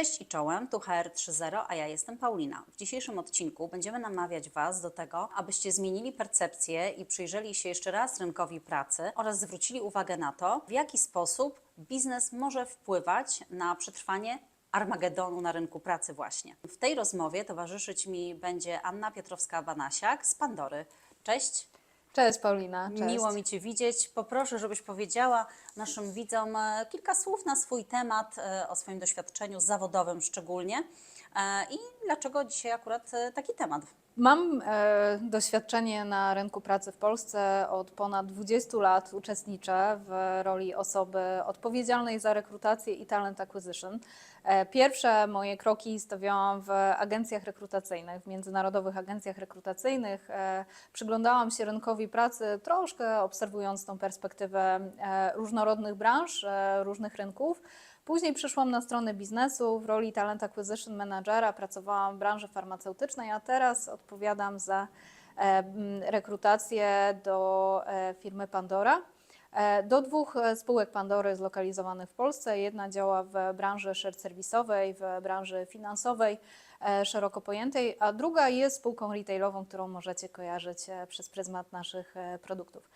Cześć i czołem, tu HR 3.0, a ja jestem Paulina. W dzisiejszym odcinku będziemy namawiać Was do tego, abyście zmienili percepcję i przyjrzeli się jeszcze raz rynkowi pracy oraz zwrócili uwagę na to, w jaki sposób biznes może wpływać na przetrwanie Armagedonu na rynku pracy właśnie. W tej rozmowie towarzyszyć mi będzie Anna Piotrowska-Banasiak z Pandory. Cześć. Cześć Paulina, cześć. Miło mi Cię widzieć. Poproszę, żebyś powiedziała naszym widzom e, kilka słów na swój temat, e, o swoim doświadczeniu zawodowym szczególnie e, i dlaczego dzisiaj akurat taki temat. Mam e, doświadczenie na rynku pracy w Polsce. Od ponad 20 lat uczestniczę w roli osoby odpowiedzialnej za rekrutację i talent acquisition. E, pierwsze moje kroki stawiałam w agencjach rekrutacyjnych, w międzynarodowych agencjach rekrutacyjnych. E, przyglądałam się rynkowi pracy troszkę obserwując tą perspektywę e, różnorodnych branż, e, różnych rynków. Później przeszłam na stronę biznesu w roli Talent Acquisition Managera, pracowałam w branży farmaceutycznej, a teraz odpowiadam za e, m, rekrutację do e, firmy Pandora. E, Do dwóch spółek Pandory zlokalizowanych w Polsce. Jedna działa w branży shared serwisowej, w branży finansowej, szeroko pojętej, a druga jest spółką retailową, którą możecie kojarzyć przez pryzmat naszych produktów.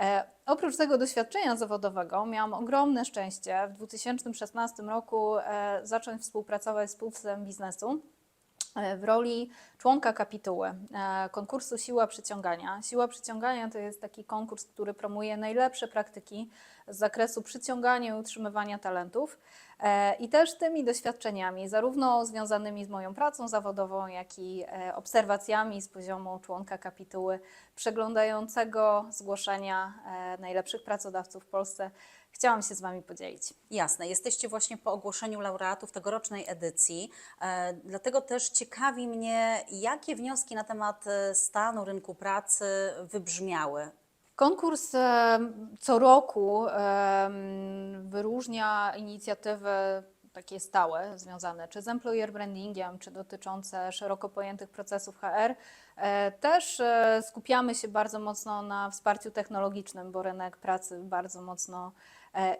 E, Oprócz tego doświadczenia zawodowego miałam ogromne szczęście w 2016 roku e, zacząć współpracować z Pulsem Biznesu w roli członka kapituły e, konkursu Siła Przyciągania. Siła Przyciągania to jest taki konkurs, który promuje najlepsze praktyki z zakresu przyciągania i utrzymywania talentów. E, I też tymi doświadczeniami, zarówno związanymi z moją pracą zawodową, jak i e, obserwacjami z poziomu członka kapituły przeglądającego zgłoszenia e, najlepszych pracodawców w Polsce, chciałam się z Wami podzielić. Jasne, jesteście właśnie po ogłoszeniu laureatów tegorocznej edycji, e, dlatego też ciekawi mnie, jakie wnioski na temat e, stanu rynku pracy wybrzmiały. Konkurs e, co roku wyróżnia inicjatywy takie stałe, związane czy z employer brandingiem, czy dotyczące szeroko pojętych procesów HR. Też skupiamy się bardzo mocno na wsparciu technologicznym, bo rynek pracy bardzo mocno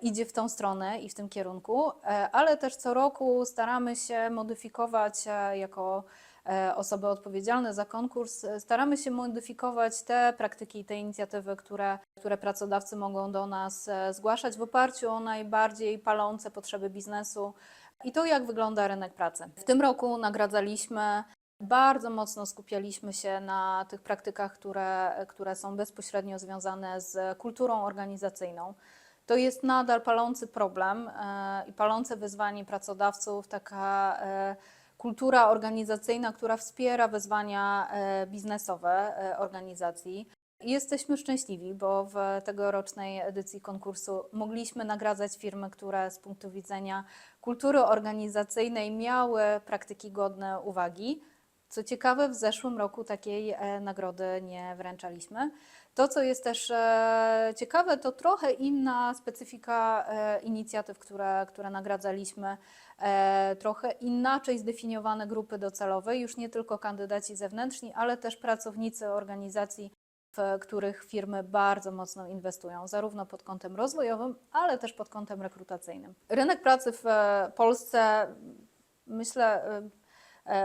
idzie w tą stronę i w tym kierunku, e, ale też co roku staramy się modyfikować e, jako e, osoby odpowiedzialne za konkurs, e, staramy się modyfikować te praktyki i te inicjatywy, które, które pracodawcy mogą do nas e, zgłaszać w oparciu o najbardziej palące potrzeby biznesu i to, jak wygląda rynek pracy. W tym roku nagradzaliśmy bardzo mocno skupialiśmy się na tych praktykach, które, które są bezpośrednio związane z kulturą organizacyjną. To jest nadal palący problem e, i palące wyzwanie pracodawców, taka e, kultura organizacyjna, która wspiera wyzwania e, biznesowe organizacji. Jesteśmy szczęśliwi, bo w tegorocznej edycji konkursu mogliśmy nagradzać firmy, które z punktu widzenia kultury organizacyjnej miały praktyki godne uwagi. Co ciekawe, w zeszłym roku takiej nagrody nie wręczaliśmy. To, co jest też e, ciekawe, to trochę inna specyfika e, inicjatyw, które, które nagradzaliśmy, e, trochę inaczej zdefiniowane grupy docelowe, już nie tylko kandydaci zewnętrzni, ale też pracownicy organizacji, w których firmy bardzo mocno inwestują, zarówno pod kątem rozwojowym, ale też pod kątem rekrutacyjnym. Rynek pracy w Polsce, myślę,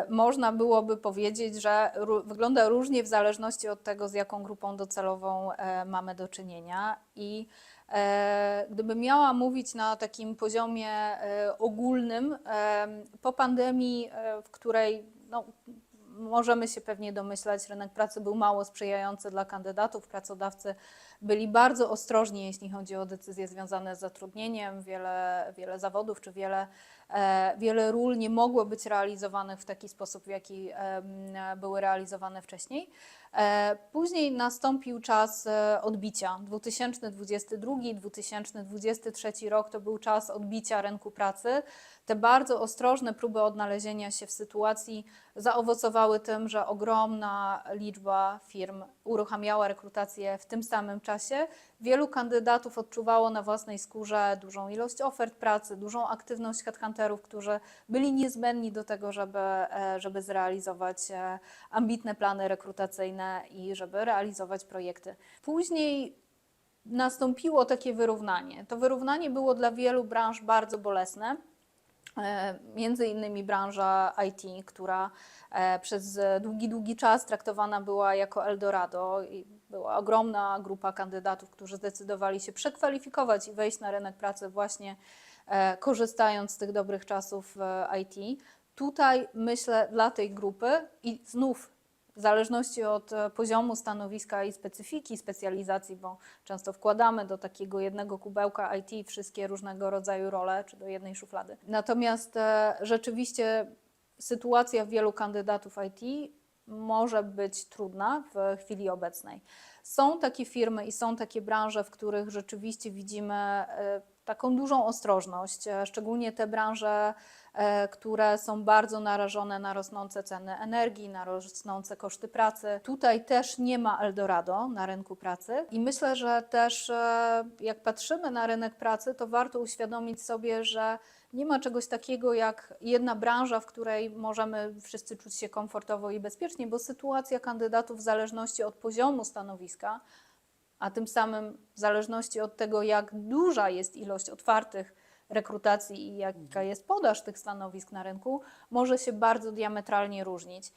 można byłoby powiedzieć, że wygląda różnie w zależności od tego, z jaką grupą docelową e, mamy do czynienia. I e, gdybym miała mówić na takim poziomie e, ogólnym, e, po pandemii, e, w której no, możemy się pewnie domyślać, rynek pracy był mało sprzyjający dla kandydatów. Pracodawcy byli bardzo ostrożni, jeśli chodzi o decyzje związane z zatrudnieniem. Wiele, wiele zawodów czy wiele, e, wiele ról nie mogło być realizowanych w taki sposób, w jaki były realizowane wcześniej. E, Później nastąpił czas e, odbicia. 2022-2023 rok to był czas odbicia rynku pracy. Te bardzo ostrożne próby odnalezienia się w sytuacji zaowocowały tym, że ogromna liczba firm uruchamiała rekrutację w tym samym czasie. Wielu kandydatów odczuwało na własnej skórze dużą ilość ofert pracy, dużą aktywność headhunterów, którzy byli niezbędni do tego, żeby, e, żeby zrealizować e, ambitne plany rekrutacyjne i żeby realizować projekty. Później nastąpiło takie wyrównanie. To wyrównanie było dla wielu branż bardzo bolesne. E, Między innymi branża IT, która przez długi, długi czas traktowana była jako Eldorado i była ogromna grupa kandydatów, którzy zdecydowali się przekwalifikować i wejść na rynek pracy właśnie korzystając z tych dobrych czasów e, IT. Tutaj myślę dla tej grupy i znów w zależności od e, poziomu stanowiska i specyfiki specjalizacji, bo często wkładamy do takiego jednego kubełka IT wszystkie różnego rodzaju role, czy do jednej szuflady. Natomiast e, rzeczywiście sytuacja wielu kandydatów IT może być trudna w chwili obecnej. Są takie firmy i są takie branże, w których rzeczywiście widzimy e, taką dużą ostrożność, e, szczególnie te branże, e, które są bardzo narażone na rosnące ceny energii, na rosnące koszty pracy. Tutaj też nie ma Eldorado na rynku pracy i myślę, że też jak patrzymy na rynek pracy, to warto uświadomić sobie, że nie ma czegoś takiego jak jedna branża, w której możemy wszyscy czuć się komfortowo i bezpiecznie, bo sytuacja kandydatów w zależności od poziomu stanowiska, a tym samym w zależności od tego, jak duża jest ilość otwartych rekrutacji i jaka jest podaż tych stanowisk na rynku, może się bardzo diametralnie różnić.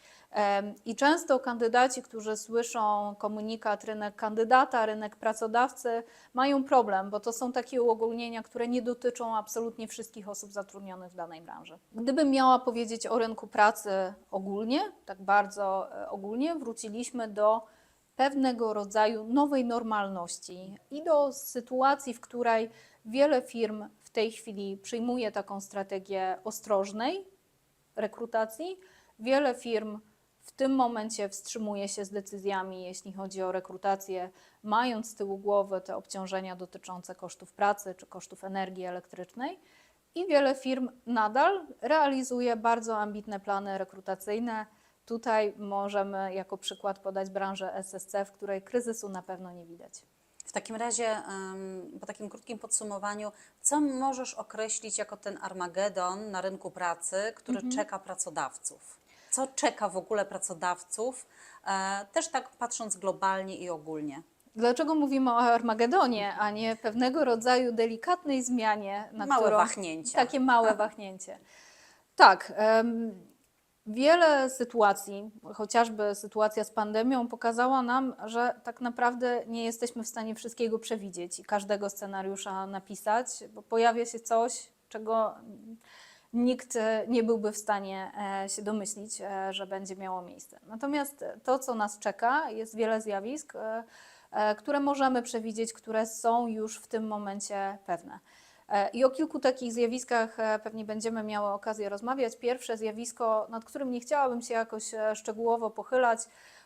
I często kandydaci, którzy słyszą komunikat rynek kandydata, rynek pracodawcy, mają problem, bo to są takie uogólnienia, które nie dotyczą absolutnie wszystkich osób zatrudnionych w danej branży. Gdybym miała powiedzieć o rynku pracy ogólnie, tak bardzo e, ogólnie, wróciliśmy do pewnego rodzaju nowej normalności i do sytuacji, w której wiele firm tej chwili przyjmuje taką strategię ostrożnej rekrutacji. Wiele firm w tym momencie wstrzymuje się z decyzjami, jeśli chodzi o rekrutację, mając z tyłu głowy te obciążenia dotyczące kosztów pracy czy kosztów energii elektrycznej. I wiele firm nadal realizuje bardzo ambitne plany rekrutacyjne. Tutaj możemy jako przykład podać branżę SSC, w której kryzysu na pewno nie widać. W takim razie, po takim krótkim podsumowaniu, co możesz określić jako ten Armagedon na rynku pracy, który Mhm. czeka pracodawców? Co czeka w ogóle pracodawców, e, też tak patrząc globalnie i ogólnie? Dlaczego mówimy o Armagedonie, a nie pewnego rodzaju delikatnej zmianie, na Małe którą, wahnięcia. Takie małe wahnięcie. Tak. em, wiele sytuacji, chociażby sytuacja z pandemią, pokazała nam, że tak naprawdę nie jesteśmy w stanie wszystkiego przewidzieć i każdego scenariusza napisać, bo pojawia się coś, czego nikt nie byłby w stanie e, się domyślić, e, że będzie miało miejsce. Natomiast to, co nas czeka, jest wiele zjawisk, e, które możemy przewidzieć, które są już w tym momencie pewne. E, I o kilku takich zjawiskach e, pewnie będziemy miały okazję rozmawiać. Pierwsze zjawisko, nad którym nie chciałabym się jakoś e, szczegółowo pochylać,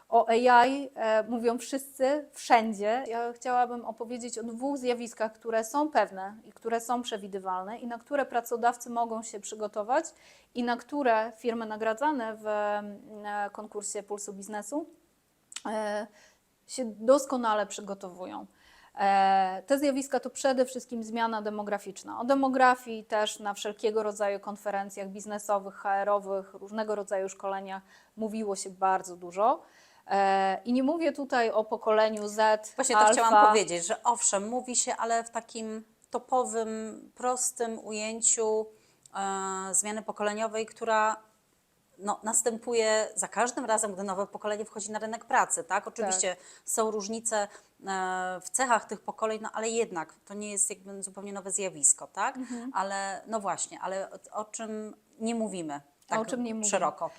o AI mówią wszyscy, wszędzie. Ja chciałabym opowiedzieć o dwóch zjawiskach, które są pewne i które są przewidywalne i na które pracodawcy mogą się przygotować i na które firmy nagradzane w e, konkursie Pulsu Biznesu się doskonale przygotowują. E, Te zjawiska to przede wszystkim zmiana demograficzna. O demografii też na wszelkiego rodzaju konferencjach biznesowych, HR-owych, różnego rodzaju szkoleniach mówiło się bardzo dużo. E, I nie mówię tutaj o pokoleniu Z, Właśnie to alfa. chciałam powiedzieć, że owszem, mówi się, ale w takim topowym, prostym ujęciu e, zmiany pokoleniowej, która no, następuje za każdym razem, gdy nowe pokolenie wchodzi na rynek pracy, tak? Oczywiście są różnice e, w cechach tych pokoleń, no ale jednak to nie jest jakby zupełnie nowe zjawisko, tak? Mhm. Ale no właśnie, ale o, o czym nie mówimy tak o czym nie mówimy? szeroko.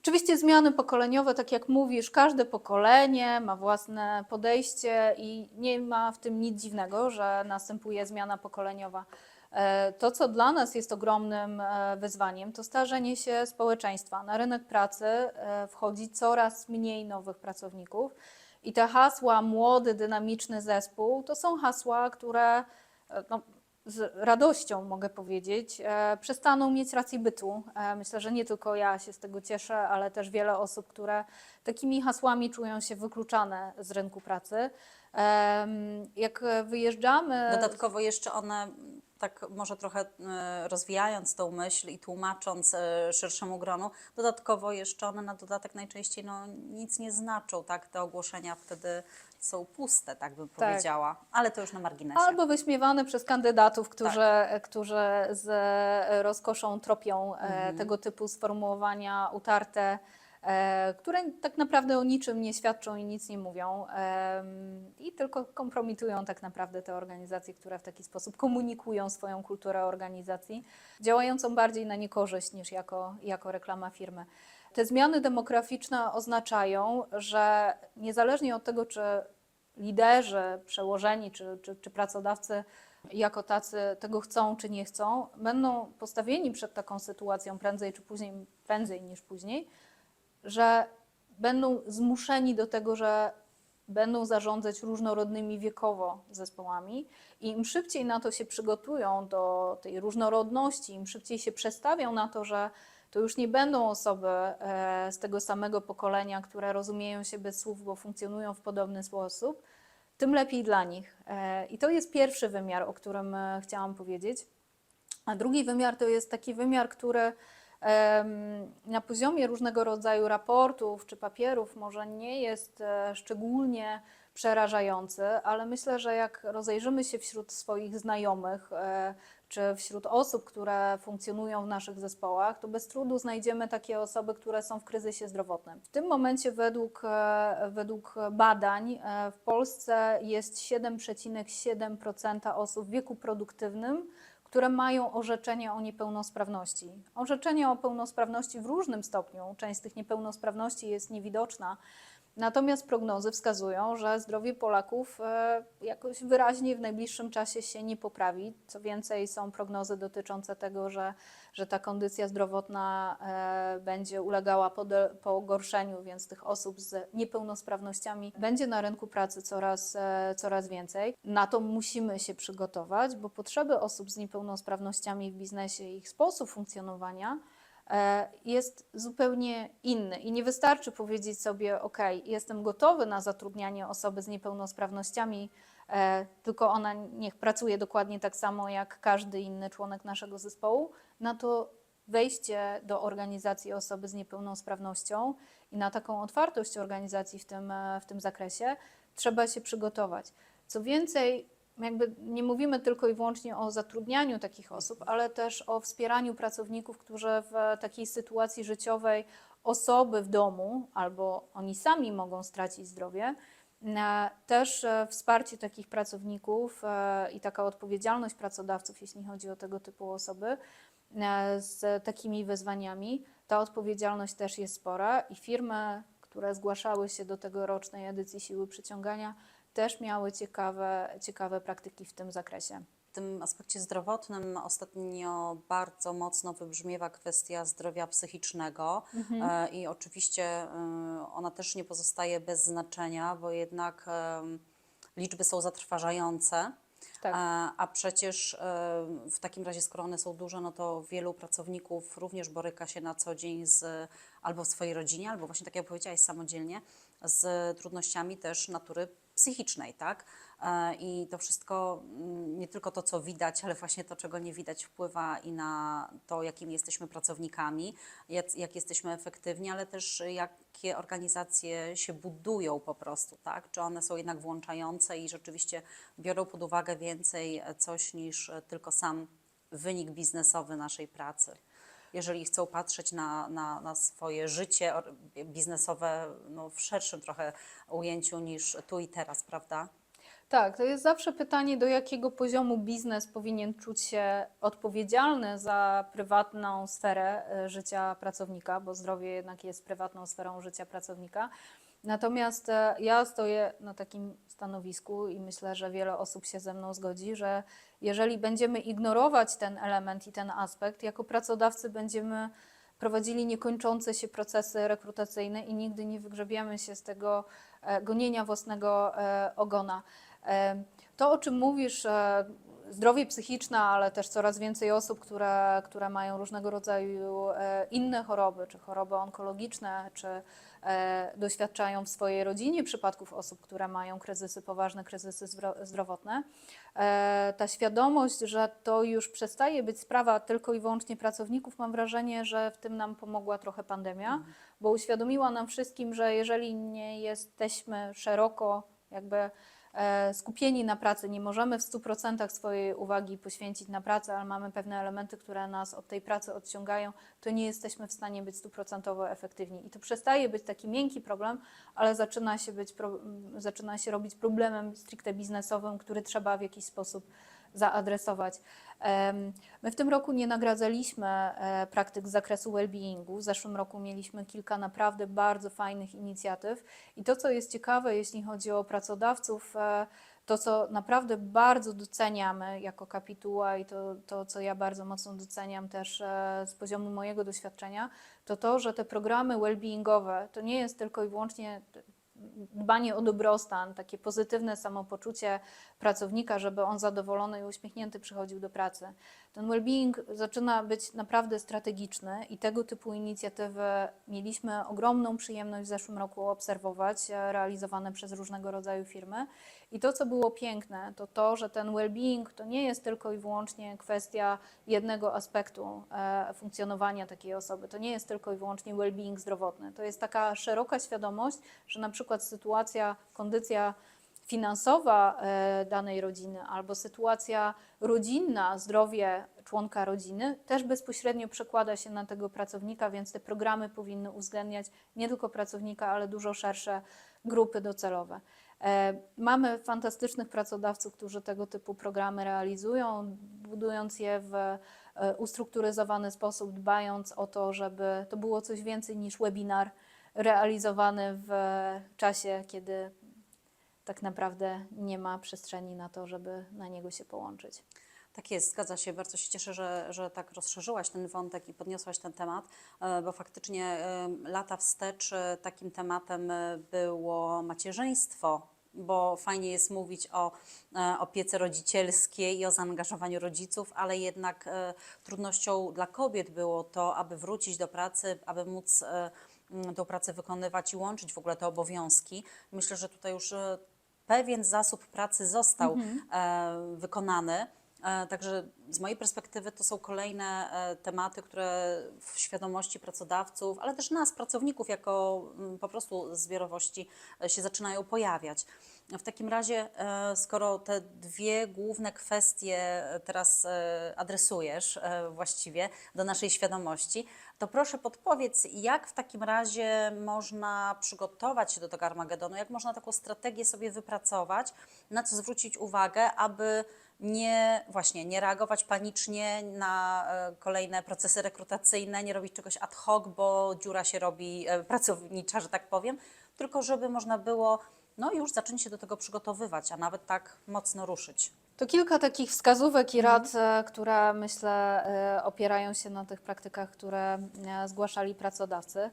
Oczywiście zmiany pokoleniowe, tak jak mówisz, każde pokolenie ma własne podejście i nie ma w tym nic dziwnego, że następuje zmiana pokoleniowa. E, To, co dla nas jest ogromnym e, wyzwaniem, to starzenie się społeczeństwa. Na rynek pracy e, wchodzi coraz mniej nowych pracowników i te hasła młody, dynamiczny zespół to są hasła, które no, z radością mogę powiedzieć, przestaną mieć rację bytu. Myślę, że nie tylko ja się z tego cieszę, ale też wiele osób, które takimi hasłami czują się wykluczane z rynku pracy. Jak wyjeżdżamy. Dodatkowo jeszcze one tak może trochę e, rozwijając tą myśl i tłumacząc e, szerszemu gronu, dodatkowo jeszcze one na dodatek najczęściej no, nic nie znaczą, tak? Te ogłoszenia wtedy są puste, tak bym Tak. powiedziała, ale to już na marginesie. Albo wyśmiewane przez kandydatów, którzy, którzy z rozkoszą tropią e, tego typu sformułowania utarte, e, które tak naprawdę o niczym nie świadczą i nic nie mówią i tylko kompromitują tak naprawdę te organizacje, które w taki sposób komunikują swoją kulturę organizacji, działającą bardziej na niekorzyść niż jako, jako reklama firmy. Te zmiany demograficzne oznaczają, że niezależnie od tego, czy liderzy, przełożeni czy, czy, czy pracodawcy jako tacy tego chcą czy nie chcą, będą postawieni przed taką sytuacją prędzej czy później, prędzej niż później, że będą zmuszeni do tego, że będą zarządzać różnorodnymi wiekowo zespołami i im szybciej na to się przygotują do tej różnorodności, im szybciej się przestawią na to, że to już nie będą osoby e, z tego samego pokolenia, które rozumieją się bez słów, bo funkcjonują w podobny sposób, tym lepiej dla nich. E, I to jest pierwszy wymiar, o którym e, chciałam powiedzieć. A drugi wymiar to jest taki wymiar, który na poziomie różnego rodzaju raportów czy papierów może nie jest e, szczególnie przerażający, ale myślę, że jak rozejrzymy się wśród swoich znajomych e, czy wśród osób, które funkcjonują w naszych zespołach, to bez trudu znajdziemy takie osoby, które są w kryzysie zdrowotnym. W tym momencie według, e, według badań w Polsce jest 7,7% osób w wieku produktywnym, które mają orzeczenie o niepełnosprawności. Orzeczenie o pełnosprawności w różnym stopniu, część z tych niepełnosprawności jest niewidoczna, natomiast prognozy wskazują, że zdrowie Polaków e, jakoś wyraźnie w najbliższym czasie się nie poprawi. Co więcej, są prognozy dotyczące tego, że, że ta kondycja zdrowotna e, będzie ulegała pogorszeniu, więc tych osób z niepełnosprawnościami będzie na rynku pracy coraz, e, coraz więcej. Na to musimy się przygotować, bo potrzeby osób z niepełnosprawnościami w biznesie i ich sposób funkcjonowania e, jest zupełnie inny. I nie wystarczy powiedzieć sobie, OK, jestem gotowy na zatrudnianie osoby z niepełnosprawnościami, tylko ona niech pracuje dokładnie tak samo jak każdy inny członek naszego zespołu. Na to wejście do organizacji osoby z niepełnosprawnością i na taką otwartość organizacji w tym, e, w tym zakresie trzeba się przygotować. Co więcej, jakby nie mówimy tylko i wyłącznie o zatrudnianiu takich osób, ale też o wspieraniu pracowników, którzy w takiej sytuacji życiowej osoby w domu albo oni sami mogą stracić zdrowie. Też e, wsparcie takich pracowników e, i taka odpowiedzialność pracodawców, jeśli chodzi o tego typu osoby e, z takimi wyzwaniami, ta odpowiedzialność też jest spora i firmy, które zgłaszały się do tegorocznej edycji Siły Przyciągania, też miały ciekawe, ciekawe praktyki w tym zakresie. W tym aspekcie zdrowotnym ostatnio bardzo mocno wybrzmiewa kwestia zdrowia psychicznego e, i oczywiście e, ona też nie pozostaje bez znaczenia, bo jednak e, liczby są zatrważające. Tak. A, a przecież w takim razie, skoro one są duże, no to wielu pracowników również boryka się na co dzień z, albo w swojej rodzinie, albo właśnie tak jak powiedziałaś, samodzielnie, z trudnościami też natury psychicznej, tak? E, I to wszystko, mm, nie tylko to, co widać, ale właśnie to, czego nie widać, wpływa i na to, jakimi jesteśmy pracownikami, jak, jak jesteśmy efektywni, ale też jakie organizacje się budują po prostu, tak? Czy one są jednak włączające i rzeczywiście biorą pod uwagę więcej coś niż tylko sam wynik biznesowy naszej pracy. Jeżeli chcą patrzeć na, na, na swoje życie biznesowe no, w szerszym trochę ujęciu niż tu i teraz, prawda? Tak, to jest zawsze pytanie, do jakiego poziomu biznes powinien czuć się odpowiedzialny za prywatną sferę e, życia pracownika, bo zdrowie jednak jest prywatną sferą życia pracownika. Natomiast e, ja stoję na takim stanowisku i myślę, że wiele osób się ze mną zgodzi, że jeżeli będziemy ignorować ten element i ten aspekt, jako pracodawcy będziemy prowadzili niekończące się procesy rekrutacyjne i nigdy nie wygrzebiemy się z tego e, gonienia własnego e, ogona. To, o czym mówisz, zdrowie psychiczne, ale też coraz więcej osób, które, które mają różnego rodzaju inne choroby, czy choroby onkologiczne, czy, doświadczają w swojej rodzinie, przypadków osób, które mają kryzysy, poważne kryzysy zdro- zdrowotne. E, Ta świadomość, że to już przestaje być sprawa tylko i wyłącznie pracowników, mam wrażenie, że w tym nam pomogła trochę pandemia, bo uświadomiła nam wszystkim, że jeżeli nie jesteśmy szeroko jakby e, skupieni na pracy, nie możemy w 100% swojej uwagi poświęcić na pracę, ale mamy pewne elementy, które nas od tej pracy odciągają, to nie jesteśmy w stanie być stuprocentowo efektywni. I to przestaje być taki miękki problem, ale zaczyna się, być zaczyna się robić problemem stricte biznesowym, który trzeba w jakiś sposób zaadresować. My w tym roku nie nagradzaliśmy e, praktyk z zakresu well-beingu. W zeszłym roku mieliśmy kilka naprawdę bardzo fajnych inicjatyw. I to, co jest ciekawe, jeśli chodzi o pracodawców, e, to, co naprawdę bardzo doceniamy jako kapituła i to, to co ja bardzo mocno doceniam też e, z poziomu mojego doświadczenia, to to, że te programy well-beingowe to nie jest tylko i wyłącznie dbanie o dobrostan, takie pozytywne samopoczucie pracownika, żeby on zadowolony i uśmiechnięty przychodził do pracy. Ten well-being zaczyna być naprawdę strategiczny i tego typu inicjatywy mieliśmy ogromną przyjemność w zeszłym roku obserwować, e, realizowane przez różnego rodzaju firmy. I to, co było piękne, to to, że ten well-being to nie jest tylko i wyłącznie kwestia jednego aspektu e, funkcjonowania takiej osoby. To nie jest tylko i wyłącznie well-being zdrowotny. To jest taka szeroka świadomość, że na przykład sytuacja, kondycja finansowa e, danej rodziny albo sytuacja rodzinna, zdrowie członka rodziny też bezpośrednio przekłada się na tego pracownika, więc te programy powinny uwzględniać nie tylko pracownika, ale dużo szersze grupy docelowe. E, Mamy fantastycznych pracodawców, którzy tego typu programy realizują, budując je w e, ustrukturyzowany sposób, dbając o to, żeby to było coś więcej niż webinar realizowany w czasie, kiedy tak naprawdę nie ma przestrzeni na to, żeby na niego się połączyć. Tak jest, zgadza się. Bardzo się cieszę, że, że tak rozszerzyłaś ten wątek i podniosłaś ten temat, e, bo faktycznie e, lata wstecz e, takim tematem było macierzyństwo, bo fajnie jest mówić o opiece rodzicielskiej i o zaangażowaniu rodziców, ale jednak trudnością dla kobiet było to, aby wrócić do pracy, aby móc tą pracę wykonywać i łączyć w ogóle te obowiązki. Myślę, że tutaj już pewien zasób pracy został e, wykonany. E, Także z mojej perspektywy to są kolejne e, tematy, które w świadomości pracodawców, ale też nas, pracowników, jako mm, po prostu zbiorowości e, się zaczynają pojawiać. W takim razie, skoro te dwie główne kwestie teraz adresujesz właściwie do naszej świadomości, to proszę podpowiedz, jak w takim razie można przygotować się do tego Armagedonu, jak można taką strategię sobie wypracować, na co zwrócić uwagę, aby nie właśnie nie reagować panicznie na e, kolejne procesy rekrutacyjne, nie robić czegoś ad hoc, bo dziura się robi e, pracownicza, że tak powiem, tylko żeby można było no już zacząć się do tego przygotowywać, a nawet tak mocno ruszyć. To kilka takich wskazówek i rad, e, które myślę opierają się na tych praktykach, które zgłaszali pracodawcy.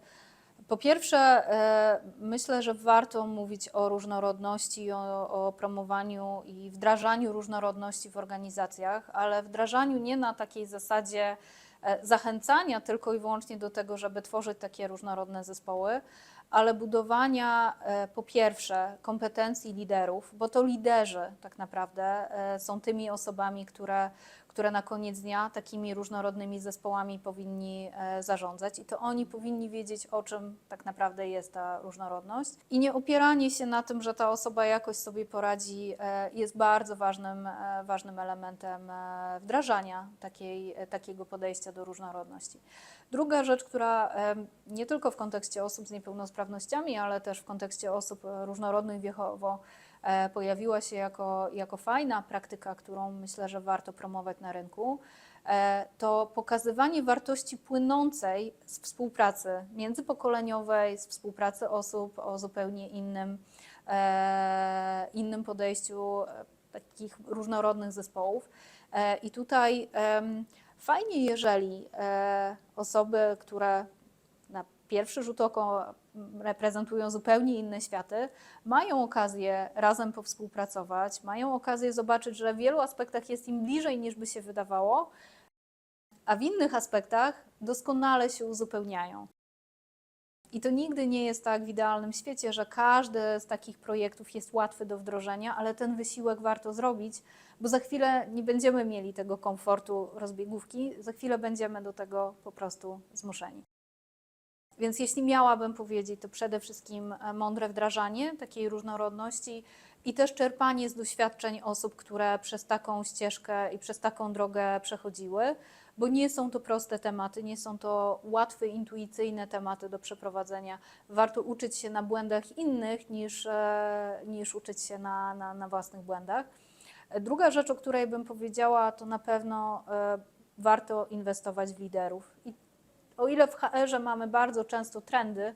Po pierwsze, e, myślę, że warto mówić o różnorodności, o, o promowaniu i wdrażaniu różnorodności w organizacjach, ale wdrażaniu nie na takiej zasadzie e, zachęcania tylko i wyłącznie do tego, żeby tworzyć takie różnorodne zespoły, ale budowania e, po pierwsze kompetencji liderów, bo to liderzy tak naprawdę są tymi osobami, które, które na koniec dnia takimi różnorodnymi zespołami powinni e, zarządzać i to oni powinni wiedzieć, o czym tak naprawdę jest ta różnorodność. I nie opieranie się na tym, że ta osoba jakoś sobie poradzi, e, jest bardzo ważnym, e, ważnym elementem wdrażania takiej, takiego podejścia do różnorodności. Druga rzecz, która nie tylko w kontekście osób z niepełnosprawnościami, ale też w kontekście osób różnorodnych wiekowo e, pojawiła się jako, jako fajna praktyka, którą myślę, że warto promować na rynku, e, to pokazywanie wartości płynącej z współpracy międzypokoleniowej, z współpracy osób o zupełnie innym, e, innym podejściu, e, takich różnorodnych zespołów. E, I tutaj fajnie, jeżeli e, osoby, które pierwszy rzut oko m, reprezentują zupełnie inne światy, mają okazję razem powspółpracować, mają okazję zobaczyć, że w wielu aspektach jest im bliżej niż by się wydawało, a w innych aspektach doskonale się uzupełniają. I to nigdy nie jest tak w idealnym świecie, że każdy z takich projektów jest łatwy do wdrożenia, ale ten wysiłek warto zrobić, bo za chwilę nie będziemy mieli tego komfortu rozbiegówki, za chwilę będziemy do tego po prostu zmuszeni. Więc jeśli miałabym powiedzieć, to przede wszystkim e, mądre wdrażanie takiej różnorodności i też czerpanie z doświadczeń osób, które przez taką ścieżkę i przez taką drogę przechodziły, bo nie są to proste tematy, nie są to łatwe, intuicyjne tematy do przeprowadzenia. Warto uczyć się na błędach innych niż, e, niż uczyć się na, na, na własnych błędach. Druga rzecz, o której bym powiedziała, to na pewno e, warto inwestować w liderów. I o ile w HR-ze mamy bardzo często trendy,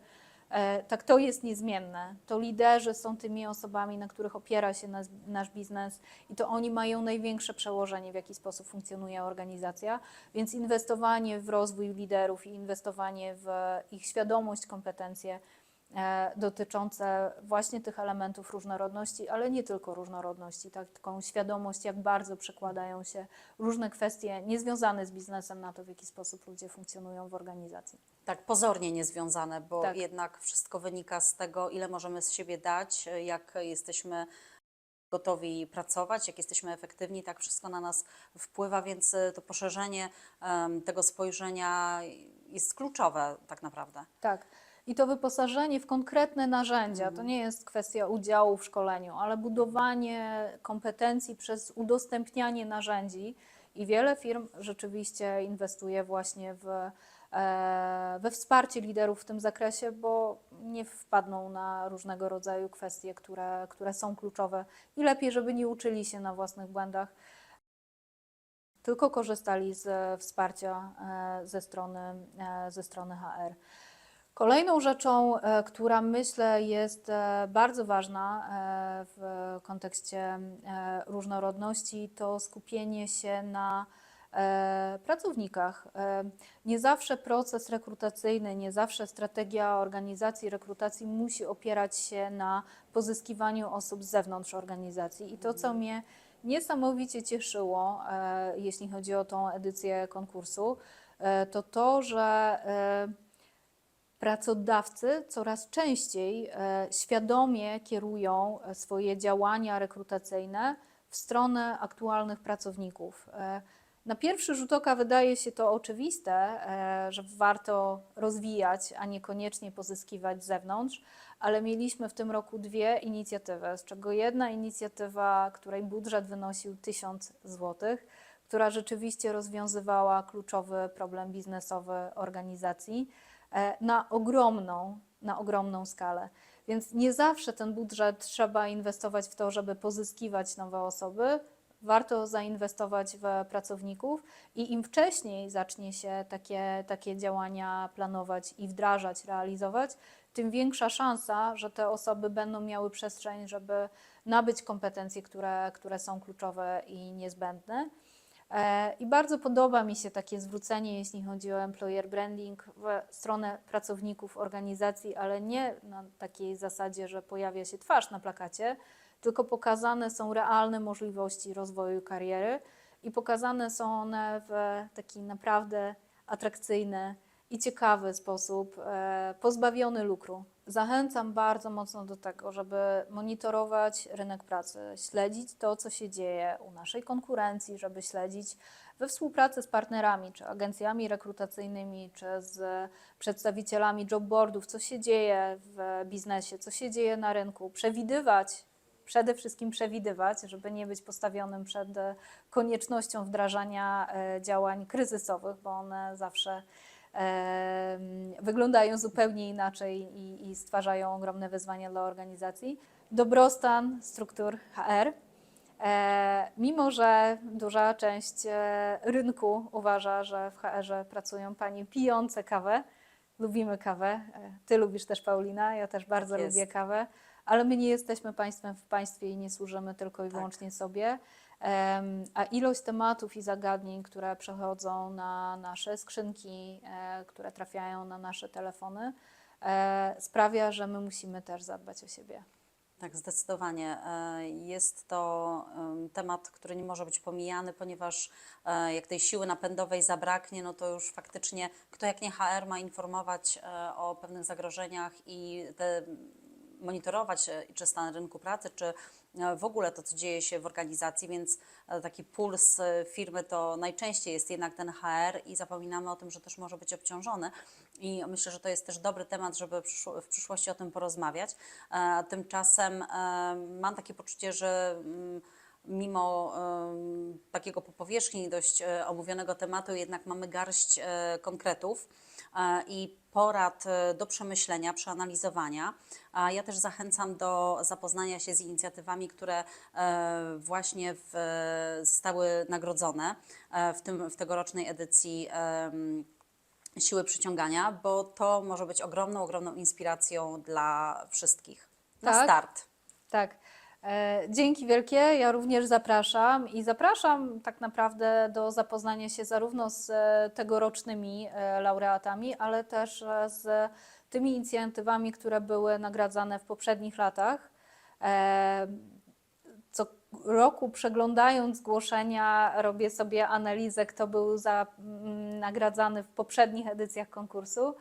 e, tak to jest niezmienne. To liderzy są tymi osobami, na których opiera się nas, nasz biznes i to oni mają największe przełożenie, w jaki sposób funkcjonuje organizacja. Więc inwestowanie w rozwój liderów i inwestowanie w ich świadomość, kompetencje dotyczące właśnie tych elementów różnorodności, ale nie tylko różnorodności, tak, taką świadomość, jak bardzo przekładają się różne kwestie niezwiązane z biznesem na to, w jaki sposób ludzie funkcjonują w organizacji. Tak, pozornie niezwiązane, bo Tak. jednak wszystko wynika z tego, ile możemy z siebie dać, jak jesteśmy gotowi pracować, jak jesteśmy efektywni, tak wszystko na nas wpływa, więc y, to poszerzenie em, tego spojrzenia jest kluczowe tak naprawdę. Tak. I to wyposażenie w konkretne narzędzia, Mhm. to nie jest kwestia udziału w szkoleniu, ale budowanie kompetencji przez udostępnianie narzędzi. I wiele firm rzeczywiście inwestuje właśnie w, e, we wsparcie liderów w tym zakresie, bo nie wpadną na różnego rodzaju kwestie, które, które są kluczowe. I lepiej, żeby nie uczyli się na własnych błędach, tylko korzystali z wsparcia e, ze strony, e, ze strony HR. Kolejną rzeczą, e, która myślę jest e, bardzo ważna e, w kontekście różnorodności, to skupienie się na pracownikach. Nie zawsze proces rekrutacyjny, nie zawsze strategia organizacji rekrutacji musi opierać się na pozyskiwaniu osób z zewnątrz organizacji. I to, co mnie niesamowicie cieszyło, jeśli chodzi o tą edycję konkursu, to to, że pracodawcy coraz częściej e, świadomie kierują e, swoje działania rekrutacyjne w stronę aktualnych pracowników. E, Na pierwszy rzut oka wydaje się to oczywiste, że warto rozwijać, a niekoniecznie pozyskiwać z zewnątrz, ale mieliśmy w tym roku dwie inicjatywy, z czego jedna inicjatywa, której budżet wynosił 1000 zł, która rzeczywiście rozwiązywała kluczowy problem biznesowy organizacji na ogromną, na ogromną skalę. Więc nie zawsze ten budżet trzeba inwestować w to, żeby pozyskiwać nowe osoby. Warto zainwestować w pracowników i im wcześniej zacznie się takie, takie działania planować i wdrażać, realizować, tym większa szansa, że te osoby będą miały przestrzeń, żeby nabyć kompetencje, które, które są kluczowe i niezbędne. I bardzo podoba mi się takie zwrócenie, jeśli chodzi o employer branding, w stronę pracowników organizacji, ale nie na takiej zasadzie, że pojawia się twarz na plakacie, tylko pokazane są realne możliwości rozwoju kariery i pokazane są one w taki naprawdę atrakcyjny i ciekawy sposób, e, pozbawiony lukru. Zachęcam bardzo mocno do tego, żeby monitorować rynek pracy, śledzić to, co się dzieje u naszej konkurencji, żeby śledzić we współpracy z partnerami, czy agencjami rekrutacyjnymi, czy z przedstawicielami jobboardów, co się dzieje w biznesie, co się dzieje na rynku, przewidywać, przede wszystkim przewidywać, żeby nie być postawionym przed koniecznością wdrażania e, działań kryzysowych, bo one zawsze wyglądają zupełnie inaczej i, i stwarzają ogromne wyzwania dla organizacji. Dobrostan struktur HR. E, mimo, że duża część e, rynku uważa, że w HR-ze pracują panie pijące kawę, lubimy kawę. E, Ty lubisz też, Paulina, ja też bardzo jest. lubię kawę, ale my nie jesteśmy państwem w państwie i nie służymy tylko i Tak. wyłącznie sobie. A ilość tematów i zagadnień, które przechodzą na nasze skrzynki, e, które trafiają na nasze telefony, e, sprawia, że my musimy też zadbać o siebie. Tak, zdecydowanie. E, Jest to em, temat, który nie może być pomijany, ponieważ jak tej siły napędowej zabraknie, no to już faktycznie kto jak nie HR ma informować o pewnych zagrożeniach i te monitorować czy stan rynku pracy, czy w ogóle to, co dzieje się w organizacji, więc e, taki puls e, firmy to najczęściej jest jednak ten HR i zapominamy o tym, że też może być obciążony. I myślę, że to jest też dobry temat, żeby w przyszłości o tym porozmawiać. E, Tymczasem e, mam takie poczucie, że mm, mimo takiego po powierzchni dość e, omówionego tematu, jednak mamy garść e, konkretów e, i porad do przemyślenia, przeanalizowania. A ja też zachęcam do zapoznania się z inicjatywami, które właśnie w, zostały nagrodzone w, tym, w tegorocznej edycji siły przyciągania, bo to może być ogromną, ogromną inspiracją dla wszystkich. Na Tak. start. Tak. E, Dzięki wielkie. Ja również zapraszam i zapraszam tak naprawdę do zapoznania się zarówno z e, tegorocznymi e, laureatami, ale też z tymi inicjatywami, które były nagradzane w poprzednich latach. Co roku przeglądając zgłoszenia, robię sobie analizę, kto był za, mm, nagradzany w poprzednich edycjach konkursu.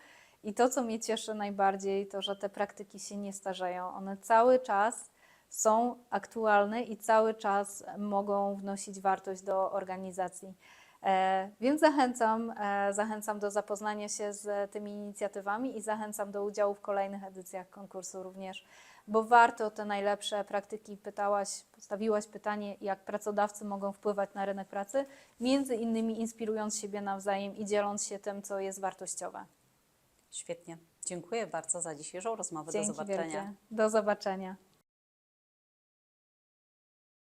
I to, co mnie cieszy najbardziej, to że te praktyki się nie starzeją. One cały czas są aktualne i cały czas mogą wnosić wartość do organizacji. E, więc zachęcam, e, zachęcam do zapoznania się z tymi inicjatywami i zachęcam do udziału w kolejnych edycjach konkursu również, bo warto te najlepsze praktyki. Pytałaś, postawiłaś pytanie, jak pracodawcy mogą wpływać na rynek pracy, między innymi inspirując siebie nawzajem i dzieląc się tym, co jest wartościowe. Świetnie. Dziękuję bardzo za dzisiejszą rozmowę. Dzięki Do zobaczenia. wielkie. Do zobaczenia.